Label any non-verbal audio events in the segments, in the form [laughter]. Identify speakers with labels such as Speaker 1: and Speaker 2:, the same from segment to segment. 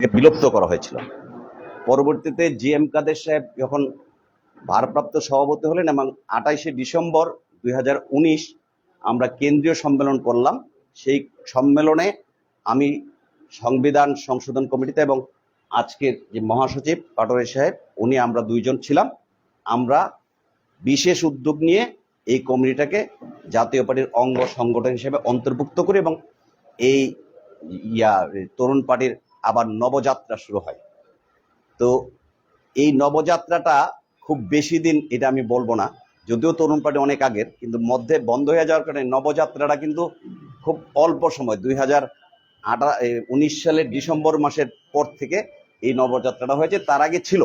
Speaker 1: বিলুপ্ত করা হয়েছিল। পরবর্তীতে জি এম কাদের সাহেব যখন ভারপ্রাপ্ত সভাপতি হলেন এবং আঠাইশে ডিসেম্বর দুই হাজার উনিশ আমরা কেন্দ্রীয় সম্মেলন করলাম, সেই সম্মেলনে আমি সংবিধান সংশোধন কমিটিতে এবং আজকের যে মহাসচিব পাটোয়ারি সাহেব, উনি আমরা দুইজন ছিলাম। আমরা বিশেষ উদ্যোগ নিয়ে এই কমিটিটাকে জাতীয় পার্টির অঙ্গ সংগঠন হিসেবে অন্তর্ভুক্ত করি এবং এই ইয়া, তরুণ পার্টির আবার নবযাত্রা শুরু হয়। তো এই নবযাত্রাটা খুব বেশি দিন এটা আমি বলব না, যদিও তরুণ পার্টি অনেক আগের, কিন্তু মধ্যে বন্ধ হয়ে যাওয়ার কারণে নবযাত্রাটা কিন্তু খুব অল্প সময়, দুই হাজার উনিশ সালের ডিসেম্বর মাসের পর থেকে এই নবযাত্রাটা হয়েছে। তার আগে ছিল,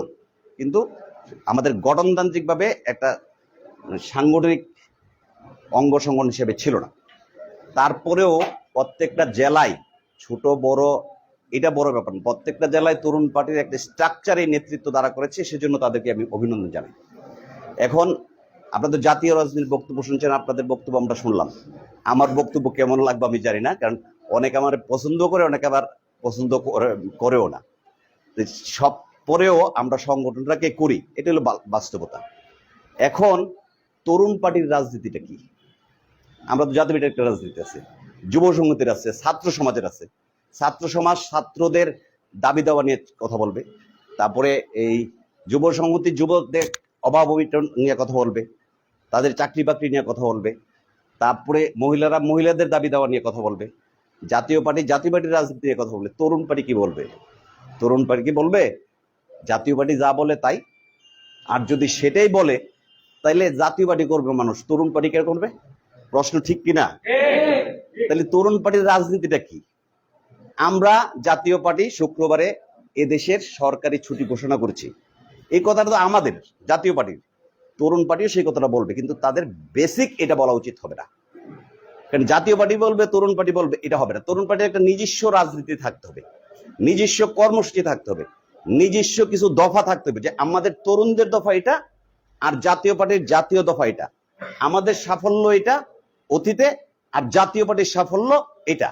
Speaker 1: কিন্তু আমাদের গঠনতান্ত্রিকভাবে একটা সাংগঠনিক অঙ্গ সংগঠন হিসেবে ছিল না। তারপরেও প্রত্যেকটা জেলায় ছোট, বড় এটা বড় ব্যাপার প্রত্যেকটা জেলায় তরুণ পার্টির একটা স্ট্রাকচারে নেতৃত্ব দ্বারা করেছে, সেজন্য তাদেরকে আমি অভিনন্দন জানাই। এখন আপনাদের জাতীয় রাজনীতির বক্তব্য শুনছেন, আপনাদের বক্তব্য আমরা শুনলাম। আমার বক্তব্য কেমন লাগবে আমি জানি না, কারণ অনেকে আমার পছন্দ করে, অনেকে আবার পছন্দ করেও না। সব পরেও আমরা সংগঠনটাকে করি এটা হলো বাস্তবতা। এখন তরুণ পার্টির রাজনীতিটা কি? আমরা তো জাতীয় একটা রাজনীতি আছে, যুব সংগতির আছে, ছাত্র সমাজের আছে। ছাত্র সমাজ ছাত্রদের দাবি দেওয়া নিয়ে কথা বলবে। তারপরে এই যুব সংহতি যুবকদের অভাব অভিটন নিয়ে কথা বলবে তাদের চাকরি বাকরি নিয়ে কথা বলবে তারপরে মহিলারা মহিলাদের দাবি দেওয়া নিয়ে কথা বলবে জাতীয় পার্টি জাতীয় পার্টির রাজনীতি নিয়ে কথা বলবে তরুণ পার্টি কি বলবে? তরুণ পার্টি কি বলবে? জাতীয় পার্টি যা বলে তাই আর যদি সেটাই বলে তাইলে জাতীয় পার্টি করবে মানুষ তরুণ পার্টি কে করবে প্রশ্ন ঠিক কিনা? তাহলে তরুণ পার্টির রাজনীতিটা কি? আমরা জাতীয় পার্টি শুক্রবারে এদেশের সরকারি ছুটি ঘোষণা করেছি। এই কথাটা তো আমাদের, জাতীয় পার্টির। তরুণ পার্টিও সেই কথাটা বলবে, কিন্তু তাদের বেসিক এটা বলা উচিত হবে না। কারণ জাতীয় পার্টি বলবে, তরুণ পার্টি বলবে, এটা হবে না। তরুণ পার্টির একটা নিজস্ব রাজনীতি থাকতে হবে, নিজস্ব কর্মসূচি থাকতে হবে, নিজস্ব কিছু দফা থাকতে হবে যে আমাদের তরুণদের দফা এটা আর জাতীয় পার্টির জাতীয় দফা এটা। আমাদের সাফল্য এটা অতীতে আর জাতীয় পার্টির সাফল্য এটা।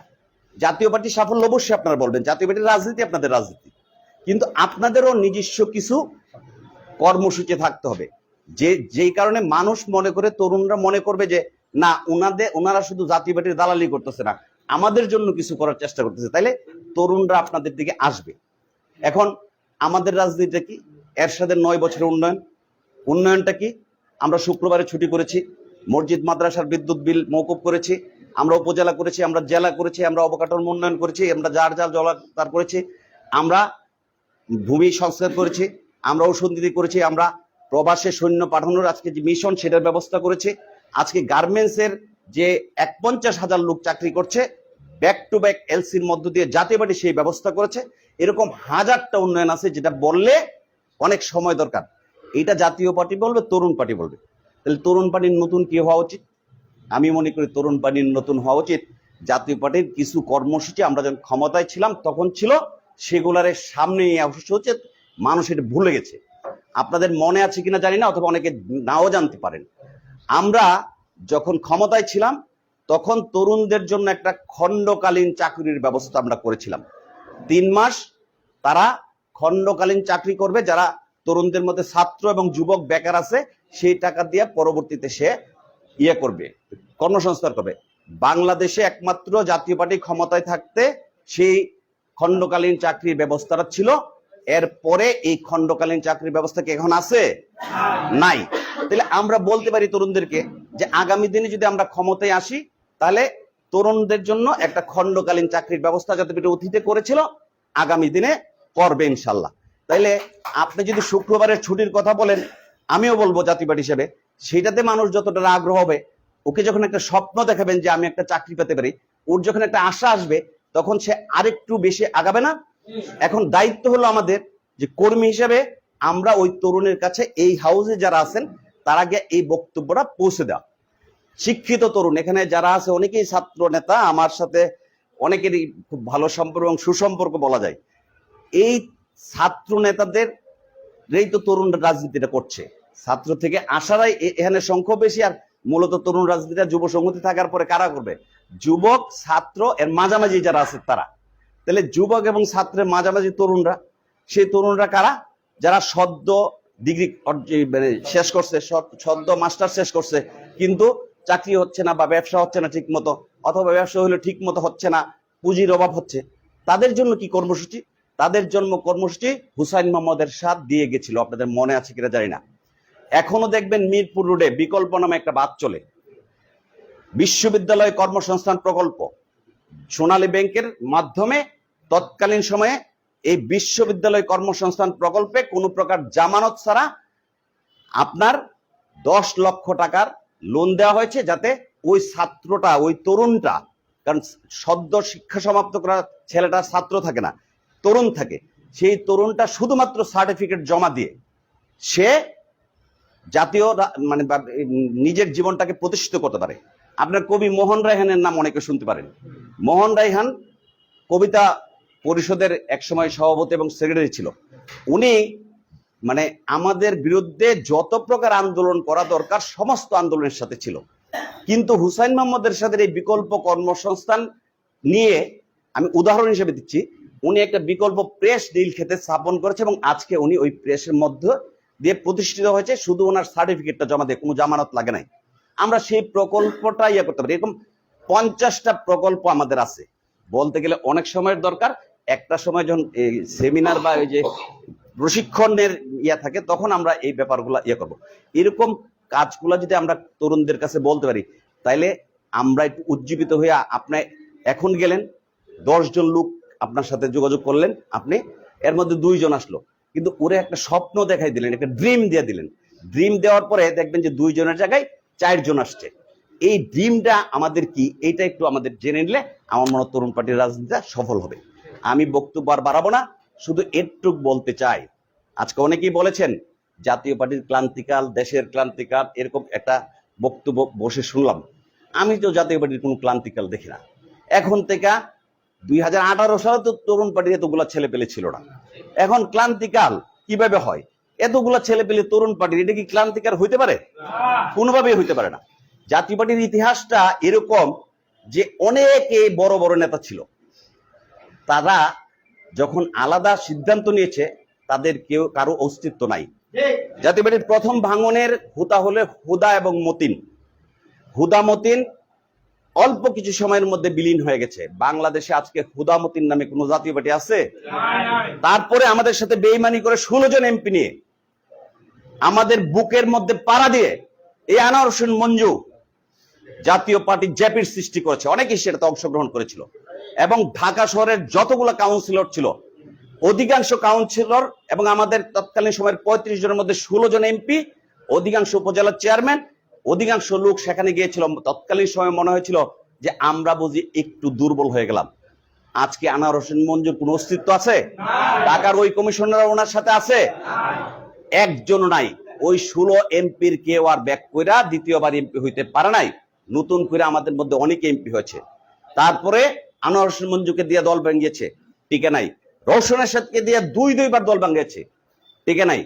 Speaker 1: জাতীয় পার্টির সাফল্য অবশ্যই আপনারা বলবেন। জাতীয় পার্টির রাজনীতি আপনাদের রাজনীতি। কিন্তু আপনাদেরও নিজস্ব কিছু কর্মসূচি থাকতে হবে। যে, যেই কারণে মানুষ মনে করে, তরুণরা মনে করবে যে, না ওনাদের ওনারা শুধু জাতীয় পার্টির দালালি করতেছে না, আমাদের জন্য কিছু করার চেষ্টা করতেছে। তাইলে তরুণরা আপনাদের দিকে আসবে। এখন আমাদের রাজনীতিটা কি? এরশাদের নয় বছরের উন্নয়ন। উন্নয়নটা কি? আমরা শুক্রবারে ছুটি করেছি। মসজিদ, মাদ্রাসার বিদ্যুৎ বিল মৌকুব করেছি, আমরা উপজেলা করেছি, আমরা জেলা করেছি, আমরা অবকাঠামো উন্নয়ন করেছি, আমরা যার যার জলাধার করেছি, আমরা ভূমি সংস্কার করেছি, আমরা ঔষধি করেছি, আমরা প্রবাসে সৈন্য পাঠানোর আজকে যে মিশন সেটার ব্যবস্থা করেছি, আজকে গার্মেন্টসের যে এক পঞ্চাশ হাজার লোক চাকরি করছে ব্যাক টু ব্যাক এলসির মধ্য দিয়ে পার্টি সেই ব্যবস্থা করেছে, এরকম হাজারটা উন্নয়ন আছে যেটা বললে অনেক সময় দরকার। এটা জাতীয় পার্টি বলবে, তরুণ পার্টি বলবে। তাহলে তরুণ পার্টির নতুন কি হওয়া উচিত? আমি মনে করি তরুণ পার্টির নতুন হওয়া উচিত। জাতীয় পার্টির কিছু কর্মসূচি আমরা যখন ক্ষমতায় ছিলাম, তখন ছিল সেগুলারে সামনে আসা উচিত মানুষ এটা ভুলে গেছে আপনাদের মনে আছে কিনা জানি না, অথবা অনেকে নাও জানতে পারেন। আমরা যখন ক্ষমতায় ছিলাম, তখন তরুণদের জন্য একটা খণ্ডকালীন চাকরির ব্যবস্থা আমরা করেছিলাম। তিন মাস তারা খণ্ডকালীন চাকরি করবে, যারা তরুণদের মধ্যে ছাত্র এবং যুবক বেকার আছে, সেই টাকা দিয়ে পরবর্তীতে সে ইয়ে করবে, কর্মসংস্থান করবে। বাংলাদেশে একমাত্র জাতীয় পার্টি ক্ষমতায় থাকতে সেই খণ্ডকালীন চাকরির ব্যবস্থাটা ছিল। এরপরে এই খণ্ডকালীন চাকরির ব্যবস্থা কি এখন আছে? নাই। তাহলে আমরা বলতে পারি তরুণদেরকে যে আগামী দিনে যদি আমরা ক্ষমতায় আসি, তাহলে তরুণদের জন্য একটা খণ্ডকালীন চাকরির ব্যবস্থা যাতে অতীতে করেছিল, আগামী দিনে করবে ইনশাল্লাহ। তাইলে আপনি যদি শুক্রবারের ছুটির কথা বলেন, আমিও বলব জাতীয় পার্টি হিসেবে সেটাতে মানুষ যতটা আগ্রহ হবে, ওকে যখন একটা স্বপ্ন দেখাবেন যে আমি একটা চাকরি পেতে পারি, ওর যখন একটা আশা আসবে, তখন সে আরেকটু বেশি আগাবে না? এখন দায়িত্ব হলো আমাদের যে কর্মী হিসেবে আমরা ওই তরুণের কাছে এই হাউসে যারা আছেন, তার আগে এই বক্তব্যটা পৌঁছে দেওয়া। শিক্ষিত তরুণ, এখানে যারা আছে, অনেকেই ছাত্র নেতা, আমার সাথে অনেকেরই খুব ভালো সম্পর্ক এবং সুসম্পর্ক বলা যায়। এই ছাত্র নেতাদের, এই তো তরুণ রাজনীতিটা করছে। ছাত্র থেকে আসারাই এখানে সংখ্যা বেশি আর মূলত তরুণ রাজনীতিটা যুব সংহতি থাকার পরে কারা করবে? যুবক, ছাত্র, এর মাঝামাঝি যারা আছে তারা। তাহলে যুবক এবং ছাত্রের মাঝামাঝি তরুণরা, সেই তরুণরা কারা? যারা সদ্য ডিগ্রি মানে শেষ করছে, সদ- সদ্য মাস্টার শেষ করছে, কিন্তু চাকরি হচ্ছে না বা ব্যবসা হচ্ছে না ঠিক মতো অথবা ব্যবসা হলে ঠিক মতো হচ্ছে না, পুঁজির অভাব হচ্ছে। তাদের জন্য কি কর্মসূচি? তাদের জন্ম কর্মসূচি হুসাইন মোহাম্মদের সাথ দিয়ে গেছিল। আপনাদের মনে আছে কিনা জানি না। এখনও দেখবেন মিরপুর রোডে বিকল্প নামে একটা বাদ চলে। বিশ্ববিদ্যালয় কর্মসংস্থান প্রকল্প। সোনালী ব্যাংকের মাধ্যমে তৎকালীন সময়ে এই বিশ্ববিদ্যালয় কর্মসংস্থান প্রকল্পে কোনো প্রকার জামানত ছাড়া আপনার দশ লক্ষ টাকার লোন দেওয়া হয়েছে যাতে ওই ছাত্রটা, ওই তরুণটা, কারণ সদ্য শিক্ষা সমাপ্ত করা ছেলেটা ছাত্র থাকে না। তরুণ থাকে, সেই তরুণটা শুধুমাত্র সার্টিফিকেট জমা দিয়ে সে জাতীয় মানে নিজের জীবনটাকে প্রতিষ্ঠিত করতে পারে। আপনার কবি মোহন রায়হানের নাম অনেকে শুনতে পারেন। মোহন রায়হান কবিতা পরিষদের একসময় সভাপতি এবং সেক্রেটারি ছিল। উনি মানে আমাদের বিরুদ্ধে যত প্রকার আন্দোলন করা দরকার, সমস্ত আন্দোলনের সাথে ছিল। কিন্তু হুসাইন মোহাম্মদের সাথে এই বিকল্প কর্মসংস্থান নিয়ে আমি উদাহরণ হিসেবে দিচ্ছি। উনি একটা বিকল্প প্রেস ডিল খেতে স্থাপন করেছে এবং আজকে উনি ওই প্রেসের মধ্যে দিয়ে প্রতিষ্ঠিত হয়েছে। শুধু ওনার সার্টিফিকেটটা জমা দিয়ে, কোনো জামানত লাগে নাই। আমরা সেই প্রকল্পটা ইয়ে করতে পারি। এরকম পঞ্চাশটা প্রকল্প আমাদের আছে। বলতে গেলে অনেক সময়ের দরকার। একটা সময় যখন সেমিনার বা ওই যে প্রশিক্ষণের ইয়া থাকে, তখন আমরা এই ব্যাপারগুলো ইয়ে করব। এরকম কাজগুলো যদি আমরা তরুণদের কাছে বলতে পারি, তাইলে আমরা একটু উজ্জীবিত হয়ে আপনি এখন গেলেন দশজন লোক আপনার সাথে যোগাযোগ করলেন, আপনি এর মধ্যে দুইজন আসলো। কিন্তু ওরে একটা স্বপ্ন দেখাই দিলেন, একটা ড্রিম দিয়ে দিলেন। ড্রিম দেওয়ার পরে দেখবেন যে দুইজনের জায়গায় চারজন আসছে। এই ড্রিমটা আমাদের কি? এইটা একটু আমাদের জেনে নিলে আমার মনে তরুণ পার্টির রাজনীতিটা সফল হবে। আমি বক্তব্য আর বাড়াবো না, শুধু এটুক বলতে চাই। আজকে অনেকেই বলেছেন, জাতীয় পার্টির ক্লান্তিকাল, দেশের ক্লান্তিকাল, এরকম একটা বক্তব্য বসে শুনলাম। আমি তো জাতীয় পার্টির কোনো ক্লান্তিকাল দেখি না। এখন থেকে দুই হাজার আঠারো সালে তো তরুণ পার্টির এতগুলা ছেলে পেলে ছিল না। এখন ক্লান্তিকাল, কীভাবে হয়? এতগুলা ছেলে পেলে তরুণ পার্টির, এটা কি ক্লান্তিকার হইতে পারে? কোনোভাবেই হইতে পারে না। জাতীয় পার্টির ইতিহাসটা এরকম যে অনেকে বড় বড় নেতা ছিল। তারা যখন আলাদা সিদ্ধান্ত নিয়েছে, তাদের কেউ, কারও অস্তিত্ব নাই। জাতীয় পার্টির প্রথম ভাঙনের হুতা হলে হুদা এবং মতিন। হুদা মতিন অল্প কিছু সময়ের মধ্যে বিলীন হয়ে গেছে। বাংলাদেশে আজকে হুদা মতিন নামে কোনো জাতীয় পার্টি আছে? তারপরে আমাদের সাথে বেইমানি করে ষোলো জন এমপি নিয়ে আমাদের বুকের মধ্যে পাড়া দিয়ে এই আনোয়ার মঞ্জু জাতীয় পার্টি জ্যাপির সৃষ্টি করেছে। অনেকেই সেটাতে অংশগ্রহণ করেছিল। এবং ঢাকা শহরের যতগুলো কাউন্সিলর ছিল, অধিকাংশ কাউন্সিলর এবং আমাদের তৎকালীন সময়ের পঁয়ত্রিশ জনের মধ্যে ষোলো জন এমপি, অধিকাংশ উপজেলার চেয়ারম্যান অধিকাংশ লোক সেখানে গিয়েছিল তৎকালীন সময় মনে হয়েছিল যে আমরা বুঝি একটু দুর্বল হয়ে গেলাম। আজকে আনোয়ার হোসেন মঞ্জুর কোন অস্তিত্ব আছে? ঢাকার ওই কমিশনার ওনার সাথে আছে? একজন নাই। ওই ষোলো এমপির কেউ আর ব্যাক কইরা দ্বিতীয়বার এমপি হইতে পারে নাই। নতুন করে আমাদের মধ্যে অনেক এমপি হয়েছে। তারপরে আনোয়ার হোসেন মঞ্জুকে দিয়ে দল ভেঙিয়েছে টিকে নাই। রৌশনের সাথে দিয়ে দুই দুইবার দল ভাঙিয়েছে টিকে নাই।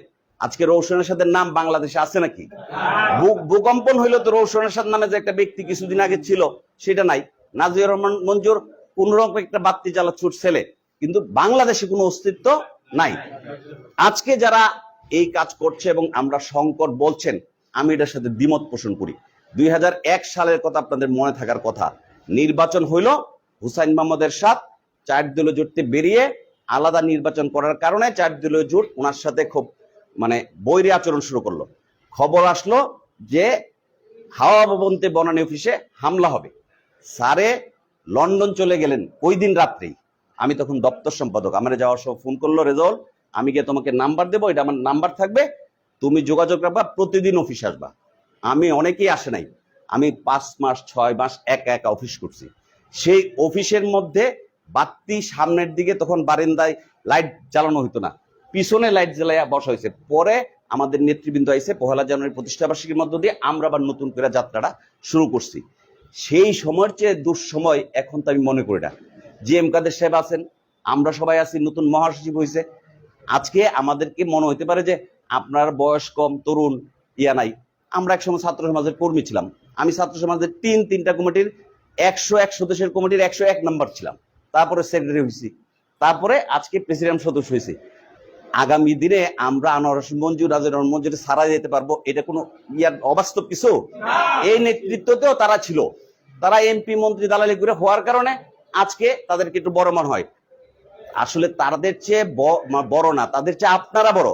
Speaker 1: আজকে রৌশনের সাথে নাম বাংলাদেশে আছে নাকি? ভূকম্পন হইল তো রৌশনের সাথে নামে যে একটা ব্যক্তি কিছুদিন আগে ছিল, সেটা নাই। নাজির রহমান মঞ্জুর কোন রকম একটা বাত্তি জ্বালা ছুট ছেলে, কিন্তু বাংলাদেশে কোনো অস্তিত্ব নাই। আজকে যারা এই কাজ করছে এবং আমরা সংকট বলছেন, আমি এটার সাথে দ্বিমত পোষণ করি। দুই হাজার এক সালের কথা আপনাদের মনে থাকার কথা। নির্বাচন হইল, হুসাইন মোহাম্মদের সাথ চার দলীয় জোটতে বেরিয়ে আলাদা নির্বাচন করার কারণে চার দলীয় জোট ওনার সাথে খুব মানে বৈরী আচরণ শুরু করল। খবর আসলো যে হাওয়া ভবন্তে বনানী অফিসে হামলা হবে। স্যারে লন্ডন চলে গেলেন ওই দিন রাত্রেই। আমি তখন দপ্তর সম্পাদক। আমার যাওয়ার সময় ফোন করল, রেজল, আমি গিয়ে তোমাকে নাম্বার দেবো, এটা আমার নাম্বার থাকবে। তুমি যোগাযোগ রাখবা, প্রতিদিন অফিস আসবা। আমি অনেকেই আসে নাই। আমি পাঁচ মাস, ছয় মাস একা একা অফিস করছি। সেই অফিসের মধ্যে বাতি সামনের দিকে তখন বারান্দায় লাইট জ্বালানো হতো না। পিছনে লাইট জ্বালাইয়া বসা হয়েছে। পরে আমাদের নেতৃবৃন্দ আইসে পহেলা জানুয়ারি প্রতিষ্ঠাবার্ষিকীর মধ্য দিয়ে আমরা আবার নতুন করে যাত্রাটা শুরু করছি। সেই সময়ের চেয়ে দুঃসময় এখন তো আমি মনে করি না। জি এম কাদের সাহেব আছেন, আমরা সবাই আছি, নতুন মহাসচিব হয়েছে আজকে আমাদেরকে মনে হতে পারে যে আপনার বয়স কম, তরুণ, ইয়া নাই। আমরা একসময় ছাত্র সমাজের কর্মী ছিলাম। আমি ছাত্র সমাজের তিন, তিনটা কমিটির একশো এক সদস্যের কমিটির একশো এক নম্বর ছিলাম। তারপরে সেক্রেটারি হয়েছি তারপরে আজকে প্রেসিডেন্ট সদস্য হয়েছে আগামী দিনে আমরা আনোয়ার হোসেন মঞ্জুর রাজের মঞ্জুরে সারা যেতে পারব। এটা কোনো ইয়ার অবাস্তব কিছু? এই নেতৃত্বতেও তারা ছিল। তারা এমপি মন্ত্রী, দালালি করে হওয়ার কারণে আজকে তাদেরকে একটু বড় মনে হয়। আসলে তাদের চেয়ে বড় না, তাদের চেয়ে আপনারা বড়।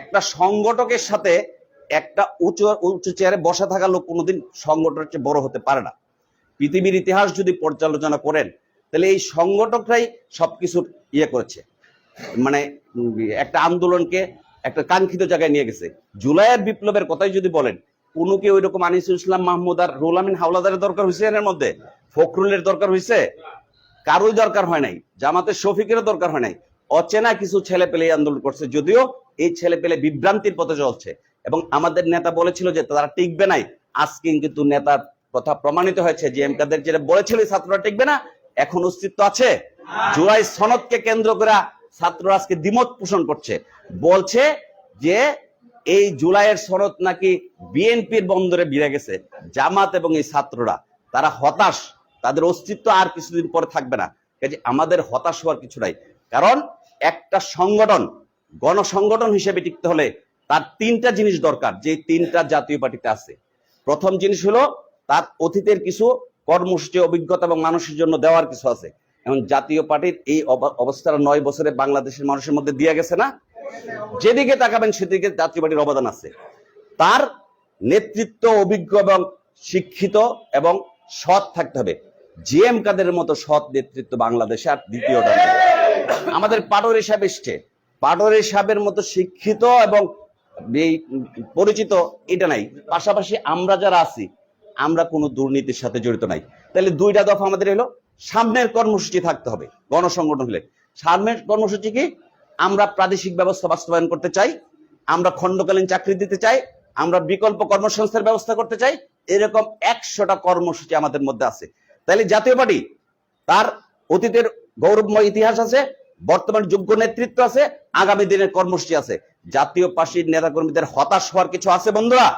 Speaker 1: একটা সংগঠকের সাথে একটা উঁচু উঁচু চেয়ারে বসা থাকা লোক কোনোদিন সংগঠনের চেয়ে বড় হতে পারে না। পৃথিবীর ইতিহাস যদি পর্যালোচনা করেন, তাহলে এই সংগঠকরাই সবকিছুর ইয়ে করেছে। মানে একটা আন্দোলনকে একটা কাঙ্ক্ষিত জায়গায় নিয়ে গেছে। জুলাইয়ের বিপ্লবের কথাই যদি বলেন, কোনো কি ওই রকম আনিসুল ইসলাম, মাহমুদ আর রুল আমিন হাওলাদারের দরকার হয়েছে এর মধ্যে? ফখরুলের দরকার হয়েছে? কারোই দরকার হয় নাই। জামাতের শফিকেরও দরকার হয় নাই। অচেনা কিছু ছেলে পেলে এই আন্দোলন করছে, যদিও এই ছেলে পেলে বিভ্রান্তির পথে চলছে। এবং আমাদের নেতা বলেছিল যে তারা টিকবে নাই। আজকে কিন্তু নেতার কথা প্রমাণিত হয়েছে। যে এম কাদের যেটা বলেছিল ছাত্ররা টিকবে না, এখন অস্তিত্ব আছে। জুলাই সনদকে কেন্দ্র করে ছাত্ররা আজকে দ্বিমত পোষণ করছে। বলছে যে এই জুলাইয়ের সনদ নাকি বিএনপির বন্দরে বিড়ে গেছে, জামাত এবং এই ছাত্ররা। তারা হতাশ, তাদের অস্তিত্ব আর কিছুদিন পরে থাকবে না। কাজে আমাদের হতাশ হওয়ার কিছু নাই। কারণ একটা সংগঠন, গণসংগঠন হিসেবে টিকতে হলে তার তিনটা জিনিস দরকার, যে তিনটা জাতীয় পার্টিতে আছে। প্রথম জিনিস হলো, তার অতীতের কিছু কর্মসূচি, অভিজ্ঞতা এবং মানুষের জন্য দেওয়ার কিছু আছে। এবং জাতীয় পার্টির এই অব- অবস্থাটা নয় বছরে বাংলাদেশের মানুষের মধ্যে দিয়ে গেছে না? যেদিকে তাকাবেন সেদিকে জাতীয় পার্টির অবদান আছে। তার নেতৃত্ব, অভিজ্ঞ এবং শিক্ষিত এবং সৎ থাকতে হবে। জি এম কাদের মতো সৎ নেতৃত্ব বাংলাদেশে আর দ্বিতীয়টা। আমাদের পাটোয়ারি সাহেব এসছে। পাটোয়ারি সাহেবের মতো শিক্ষিত এবং পরিচিত এটা নাই। পাশাপাশি আমরা যারা আছি, আমরা কোনো দুর্নীতির সাথে জড়িত নাই। তাহলে দুইটা দফা আমাদের এলো। সামনের কর্মসূচি থাকতে হবে গণসংগঠন হলে। সামনের কর্মসূচি কি? আমরা প্রাদেশিক ব্যবস্থা বাস্তবায়ন করতে চাই আমরা খণ্ডকালীন চাকরি দিতে চাই আমরা বিকল্প কর্মসংস্থার ব্যবস্থা করতে চাই এরকম একশোটা কর্মসূচি আমাদের মধ্যে আছে। তাহলে জাতীয় পার্টি তার অতীতের গৌরবময় ইতিহাস আছে বর্তমান যোগ্য নেতৃত্ব আছে আগামী দিনের কর্মসূচি আছে। জাতীয় পার্টির নেতাকর্মীদের হতাশ হওয়ার কিছু আছে বন্ধুরা?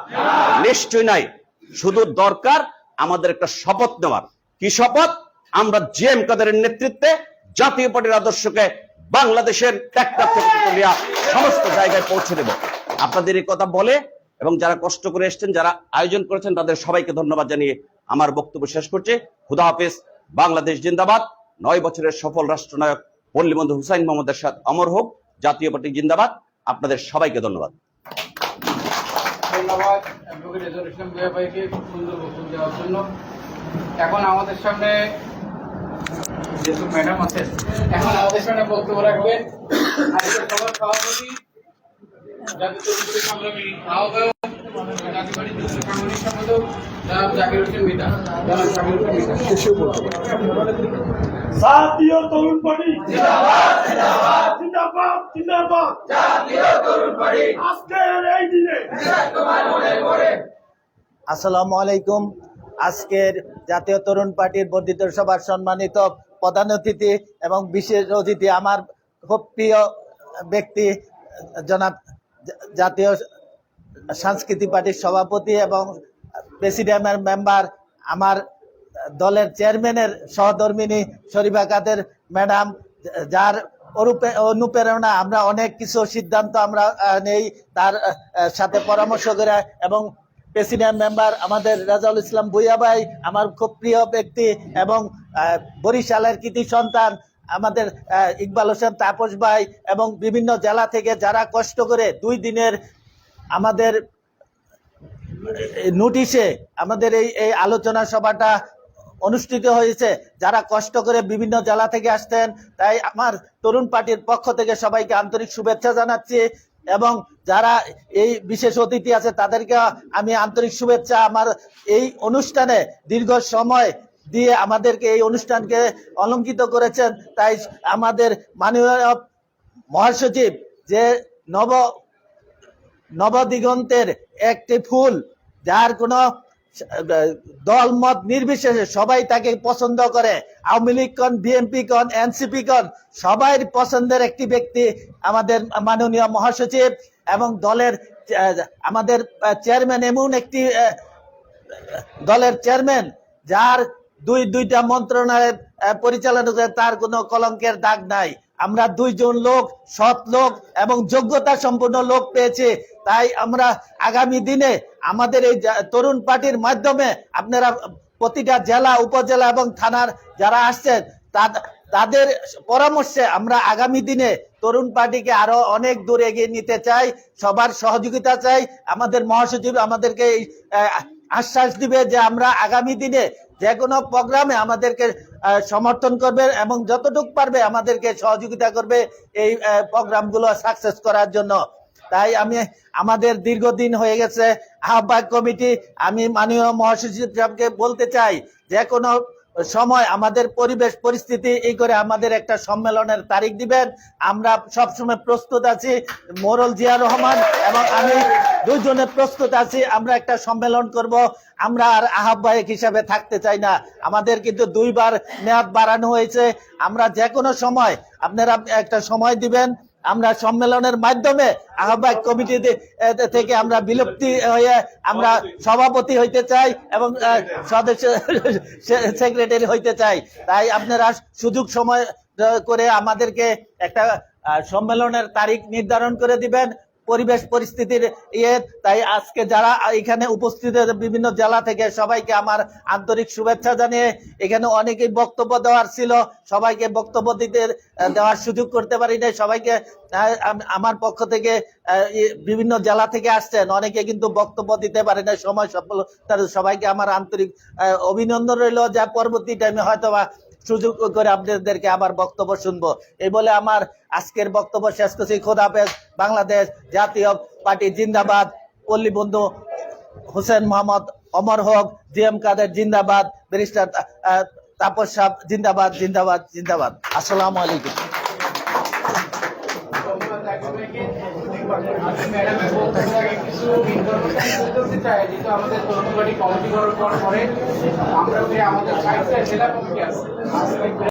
Speaker 1: নিশ্চয় নাই। শুধু দরকার আমাদের একটা শপথ নেওয়ার। কি শপথ? আমরা জেএম কাদেরের নেতৃত্বে জাতীয় পার্টির আদর্শকে বাংলাদেশের সমস্ত জায়গায় পৌঁছে দেব। আপনাদের এই কথা বলে এবং যারা কষ্ট করে এসেছেন, যারা আয়োজন করেছেন, তাদের সবাইকে ধন্যবাদ জানিয়ে আমার বক্তব্য শেষ করছি। খুদা হাফিজ, বাংলাদেশ জিন্দাবাদ। নয় বছরের সফল রাষ্ট্রনায়ক পল্লীবন্ধু হুসাইন মোহাম্মদ এরশাদ অমর হোক, জাতীয় পার্টি জিন্দাবাদ। আপনাদের সবাইকে ধন্যবাদ।
Speaker 2: ধন্যবাদ এখন আমাদের সামনে যেহেতু ম্যাডাম আছেন এখন আমাদের সামনে বক্তব্য রাখবেন। সভাপতি জাতীয় সংগ্রামী আহ্বায়ক জাতীয়
Speaker 3: তরুণ পার্টি। জিন্দাবাদ জিন্দাবাদ। জাতীয় তরুণ পার্টি। আজকের এই দিনে।
Speaker 4: আসসালামু আলাইকুম। আজকের জাতীয় তরুণ পার্টির বর্ধিত সভার সম্মানিত প্রধান অতিথি এবং বিশেষ অতিথি আমার খুব প্রিয় ব্যক্তি, জনাব জাতীয় সাংস্কৃতিক পার্টির সভাপতি এবং প্রেসিডেন্টের মেম্বার, আমার দলের চেয়ারম্যানের সহধর্মিনী শরীফা কাদের ম্যাডাম, যার অনুপে- অনুপ্রেরণা আমরা অনেক কিছু সিদ্ধান্ত আমরা নেই, তার সাথে পরামর্শ করে এবং প্রেসিডেন্ট মেম্বার আমাদের রাজাউল ইসলাম ভুইয়া ভাই, আমার খুব প্রিয় ব্যক্তি এবং বরিশালের কৃতি সন্তান, আমাদের ইকবাল হোসেন তাপস ভাই এবং বিভিন্ন জেলা থেকে যারা কষ্ট করে দুই দিনের আমাদের নোটিশে আমাদের এই এই আলোচনা সভাটা অনুষ্ঠিত হয়েছে। যারা কষ্ট করে বিভিন্ন জেলা থেকে আসতেন, তাই আমার তরুণ পার্টির পক্ষ থেকে সবাইকে আন্তরিক শুভেচ্ছা জানাচ্ছি। এবং যারা এই বিশেষ অতিথি আছে, তাদেরকে আমি আন্তরিক শুভেচ্ছা আমার এই অনুষ্ঠানে দীর্ঘ সময় দিয়ে আমাদেরকে এই অনুষ্ঠানকে অলঙ্কিত করেছেন। তাই আমাদের মাননীয় মহাসচিব যে নব, নবদিগন্তের একটি ফুল, যার কোনো দল মত নির্বিশেষে সবাই তাকে পছন্দ করে। আওয়ামী লীগ কন, বিএনপি কন, এনসিপি কন, সবাই পছন্দের একটি ব্যক্তি আমাদের মাননীয় মহাসচিব এবং দলের আমাদের চেয়ারম্যান এমন একটি দলের চেয়ারম্যান যার দুই, দুইটা মন্ত্রণালয়ের পরিচালনা তার কোনো কলঙ্কের দাগ নাই। আমরা দুইজন লোক, সৎ লোক এবং যোগ্যতা সম্পন্ন লোক পেয়েছে। তাই আমরা আগামী দিনে আমাদের এই তরুণ পার্টির মাধ্যমে আপনারা প্রতিটা জেলা, উপজেলা এবং থানার যারা আসছেন তাদের পরামর্শে আমরা আগামী দিনে তরুণ পার্টিকে আরও অনেক দূর এগিয়ে নিতে চাই। সবার সহযোগিতা চাই। আমাদের মহাসচিব আমাদেরকে আশ্বাস দিবে যে আমরা আগামী দিনে যে কোনো প্রোগ্রামে আমাদেরকে সমর্থন করবে এবং যতটুক পারবে আমাদেরকে সহযোগিতা করবে এই প্রোগ্রামগুলো সাকসেস করার জন্য। তাই আমি, আমাদের দীর্ঘদিন হয়ে গেছে আহ্বায়ক কমিটি, আমি মাননীয় মহাসচিব সাহেবকে বলতে চাই, যে কোনো সময়, আমাদের পরিবেশ, পরিস্থিতি, এই করে আমাদের একটা সম্মেলনের তারিখ দিবেন। আমরা সবসময় প্রস্তুত আছি, মোরল জিয়া রহমান এবং আমি দুইজনে প্রস্তুত আছি, আমরা একটা সম্মেলন করব। আমরা আর আহ্বায়ক হিসাবে থাকতে চাই না। আমাদের কিন্তু দুইবার মেয়াদ বাড়ানো হয়েছে। আমরা যে কোনো সময়, আপনারা একটা সময় দিবেন। আমরা সম্মেলনের মাধ্যমে আহ্বায়ক কমিটি থেকে আমরা বিলুপ্তি হয়ে আমরা সভাপতি হইতে চাই এবং সদস্য [laughs] সেক্রেটারি হইতে চাই। তাই আপনারা সুযোগ সময় করে আমাদেরকে একটা সম্মেলনের তারিখ নির্ধারণ করে দিবেন। পরিবেশ পরিস্থিতির ইয়ে তাই আজকে যারা এখানে উপস্থিত বিভিন্ন জেলা থেকে, সবাইকে আমার আন্তরিক শুভেচ্ছা জানিয়ে এখানে অনেকেই বক্তব্য দেওয়ার ছিল। সবাইকে বক্তব্য দিতে দেওয়ার সুযোগ করতে পারি নাই। সবাইকে আমার পক্ষ থেকে বিভিন্ন জেলা থেকে আসছেন। অনেকে কিন্তু বক্তব্য দিতে পারে না সময় সফল সবাইকে আমার আন্তরিক অভিনন্দন রইল। যা পরবর্তী টাইমে হয়তো বা সুযোগ করে আপনাদেরকে আবার বক্তব্য শুনব। এই বলে আমার আজকের বক্তব্য শেষ করছি। খোদাফেজ বাংলাদেশ জাতীয় পার্টি জিন্দাবাদ। পল্লী বন্ধু হোসেন মোহাম্মদ অমর হক জি এম কাদের জিন্দাবাদ, ব্যারিস্টার তাপস সাহ জিন্দাবাদ জিন্দাবাদ জিন্দাবাদ। আসসালামু আলাইকুম।
Speaker 2: বলতে চাই যেহেতু আমাদের কমিটি করার পরে আমরা ওই আমাদের সাইড জেলা কমিটি আছে